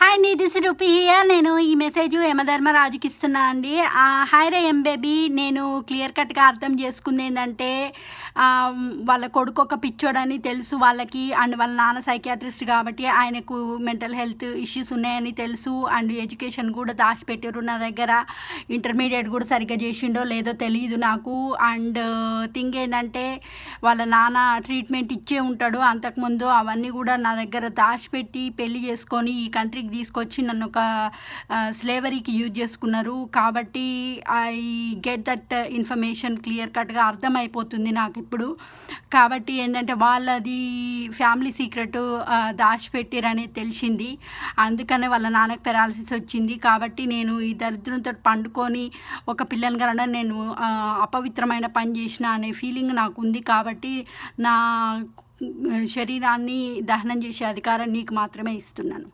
Hi నీ this rupee here నేను ఈ మెసేజ్ యమధర్మరాజుకి ఇస్తున్నా అండి హాయ్ రే ఎం బేబీ నేను క్లియర్ కట్గా అర్థం చేసుకుంది ఏంటంటే వాళ్ళ కొడుకు ఒక పిచ్చోడని తెలుసు వాళ్ళకి అండ్ వాళ్ళ నాన్న సైకియాట్రిస్ట్ కాబట్టి ఆయనకు మెంటల్ హెల్త్ ఇష్యూస్ ఉన్నాయని తెలుసు అండ్ ఎడ్యుకేషన్ కూడా దాచిపెట్టారు నా దగ్గర. ఇంటర్మీడియట్ కూడా సరిగ్గా చేసిండో లేదో తెలియదు నాకు. అండ్ థింగ్ ఏంటంటే వాళ్ళ నాన్న ట్రీట్మెంట్ ఇచ్చే ఉంటాడు అంతకుముందు. అవన్నీ కూడా నా దగ్గర దాచిపెట్టి పెళ్ళి చేసుకొని ఈ కంట్రీ కంట్రీకి తీసుకొచ్చి నన్ను ఒక స్లేవరీకి యూజ్ చేసుకున్నారు. కాబట్టి I get that information clear కట్గా అర్థమైపోతుంది నాకు ఇప్పుడు కాబట్టి ఏంటంటే వాళ్ళది ఫ్యామిలీ సీక్రెట్ దాచిపెట్టిరని తెలిసింది. అందుకనే వాళ్ళ నాన్నకి పెరాలసిస్ వచ్చింది. కాబట్టి నేను ఈ దరిద్రంతో పండుకొని ఒక పిల్లని కన్నా నేను అపవిత్రమైన పని చేసిన అనే ఫీలింగ్ నాకు ఉంది కాబట్టి నా శరీరాన్ని దహనం చేసే అధికారం నీకు మాత్రమే ఇస్తున్నాను.